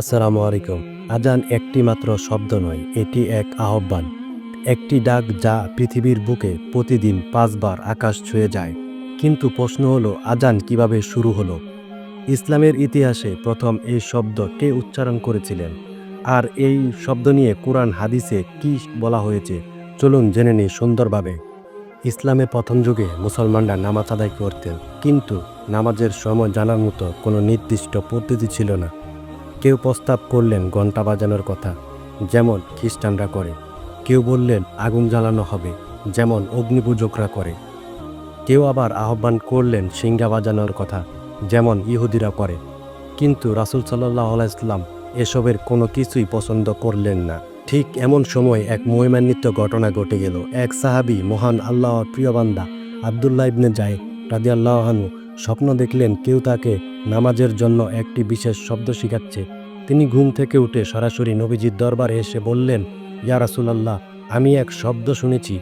আসসালামু আলাইকুম। আজান একটি মাত্র শব্দ নয়, এটি এক আহ্বান। একটি ডাক যা পৃথিবীর বুকে প্রতিদিন পাঁচবার আকাশ ছুঁয়ে যায়। কিন্তু প্রশ্ন হলো, আজান কীভাবে শুরু হলো? ইসলামের ইতিহাসে প্রথম এই শব্দ কে উচ্চারণ করেছিলেন? আর এই শব্দ নিয়ে কোরআন হাদিসে কি বলা হয়েছে? চলুন জেনে নিই সুন্দরভাবে। ইসলামে প্রথম যুগে মুসলমানরা নামাজ আদায় করতেন, কিন্তু নামাজের সময় জানার মতো কোনো নির্দিষ্ট পদ্ধতি ছিল না। কেউ প্রস্তাব করলেন ঘণ্টা বাজানোর কথা। যেমন খ্রিস্টানরা করে। কেউ বললেন আগুন জ্বালানো হবে, যেমন অগ্নিপূজকরা করে। কেউ আবার আহ্বান করলেন সিঙ্গা বাজানোর কথা, যেমন ইহুদিরা করে। কিন্তু রাসুল সাল্লাহ আলাইসলাম এসবের কোনো কিছুই পছন্দ করলেন না। ঠিক এমন সময় এক মহিমান্বিত ঘটনা ঘটে গেল। এক সাহাবি মহান আল্লাহর প্রিয় বান্দা আবদুল্লাহ ইবনে যায় রাদি স্বপ্ন দেখলেন কেউ তাকে নামাজের জন্য একটি বিশেষ শব্দ শিখাচ্ছে। তিনি ঘুম থেকে উঠে সরাসরি নবীজির দরবারে এসে বললেন, ইয়া রাসুলাল্লাহ, আমি এক শব্দ শুনেছি।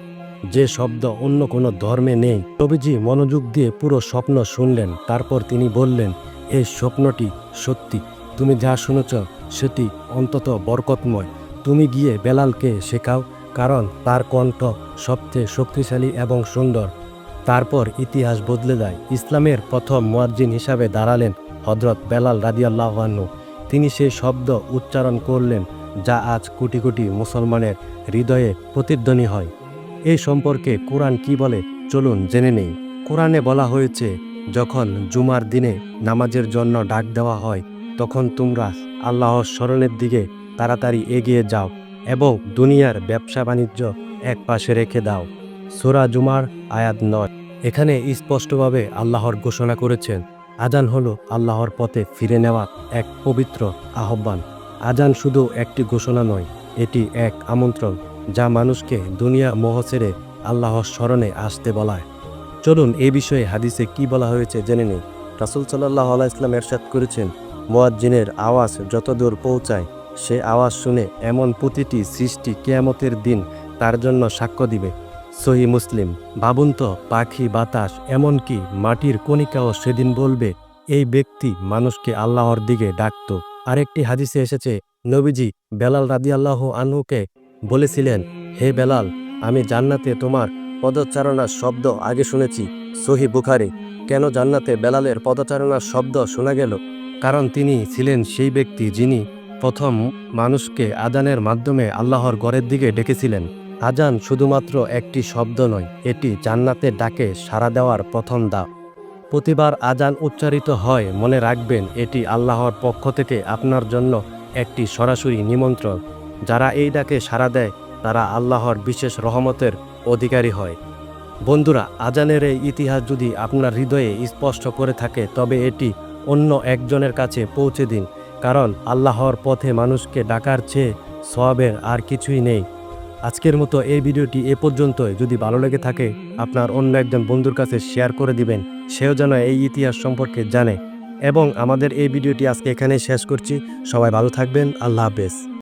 যে শব্দ অন্য কোনো ধর্মে নেই। নবীজি মনোযোগ দিয়ে পুরো স্বপ্ন শুনলেন। তারপর তিনি বললেন, এই স্বপ্নটি সত্যি। তুমি যা শুনেছ সেটি অন্তত বরকতময়। তুমি গিয়ে বেলালকে শেখাও, কারণ তার কণ্ঠ সবচেয়ে শক্তিশালী এবং সুন্দর। তারপর ইতিহাস বদলে যায়। ইসলামের প্রথম মুয়াজ্জিন হিসাবে দাঁড়ালেন হজরত বেলাল রাদিয়াল্লাহান্নু তিনি সেই শব্দ উচ্চারণ করলেন যা আজ কোটি কোটি মুসলমানের হৃদয়ে প্রতিধ্বনি হয়। এই সম্পর্কে কোরআন কি বলে? চলুন জেনে নেই। কোরআনে বলা হয়েছে, যখন জুমার দিনে নামাজের জন্য ডাক দেওয়া হয়, তখন তোমরা আল্লাহর স্মরণের দিকে তাড়াতাড়ি এগিয়ে যাও এবং দুনিয়ার ব্যবসা বাণিজ্য এক পাশে রেখে দাও। সোরা জুমার আয়াত নয়। এখানে স্পষ্টভাবে আল্লাহর ঘোষণা করেছেন, আজান হলো আল্লাহর পথে ফিরে নেওয়া এক পবিত্র আহ্বান। আজান শুধু একটি ঘোষণা নয়, এটি এক আমন্ত্রণ যা মানুষকে দুনিয়া মোহ ছেড়ে আল্লাহর স্মরণে আসতে বলায়। চলুন এ বিষয়ে হাদিসে কি বলা হয়েছে জেনে নিই। রাসুল সাল্লাহ আল্লাহ ইসলাম এরশাদ করেছেন, মোয়াজ্জিনের আওয়াজ যতদূর পৌঁছায়, সে আওয়াজ শুনে এমন প্রতিটি সৃষ্টি কেয়ামতের দিন তার জন্য সাক্ষ্য দিবে। সহি মুসলিম ভাবুন তো পাখি, বাতাস, এমনকি মাটির কণিকাও সেদিন বলবে, এই ব্যক্তি মানুষকে আল্লাহর দিকে ডাকত। আরেকটি হাদিসে এসেছে, নবীজি বেলাল রাদি আল্লাহ আনহুকে বলেছিলেন, হে বেলাল, আমি জান্নাতে তোমার পদচারণার শব্দ আগে শুনেছি, সহি বুখারি। কেন জান্নাতে বেলালের পদচারণার শব্দ শোনা গেল? কারণ তিনি ছিলেন সেই ব্যক্তি যিনি প্রথম মানুষকে আদানের মাধ্যমে আল্লাহর গড়ের দিকে ডেকেছিলেন। আজান শুধুমাত্র একটি শব্দ নয়, এটি জান্নাতের ডাকে সাড়া দেওয়ার প্রথম দাপ প্রতিবার আজান উচ্চারিত হয়, মনে রাখবেন, এটি আল্লাহর পক্ষ থেকে আপনার জন্য একটি সরাসরি নিমন্ত্রণ। যারা এই ডাকে সাড়া দেয়, তারা আল্লাহর বিশেষ রহমতের অধিকারী হয়। বন্ধুরা, আজানের এই ইতিহাস যদি আপনার হৃদয়ে স্পষ্ট করে থাকে, তবে এটি অন্য একজনের কাছে পৌঁছে দিন, কারণ আল্লাহর পথে মানুষকে ডাকার চেয়ে সবের আর কিছুই নেই। আজকের মতো এই ভিডিওটি এ পর্যন্তই। যদি ভালো লেগে থাকে, আপনার অন্য একজন বন্ধুর কাছে শেয়ার করে দিবেন। সেও যেন এই ইতিহাস সম্পর্কে জানে। এবং আমাদের এই ভিডিওটি আজকে এখানেই শেষ করছি। সবাই ভালো থাকবেন। আল্লাহ হাফেজ।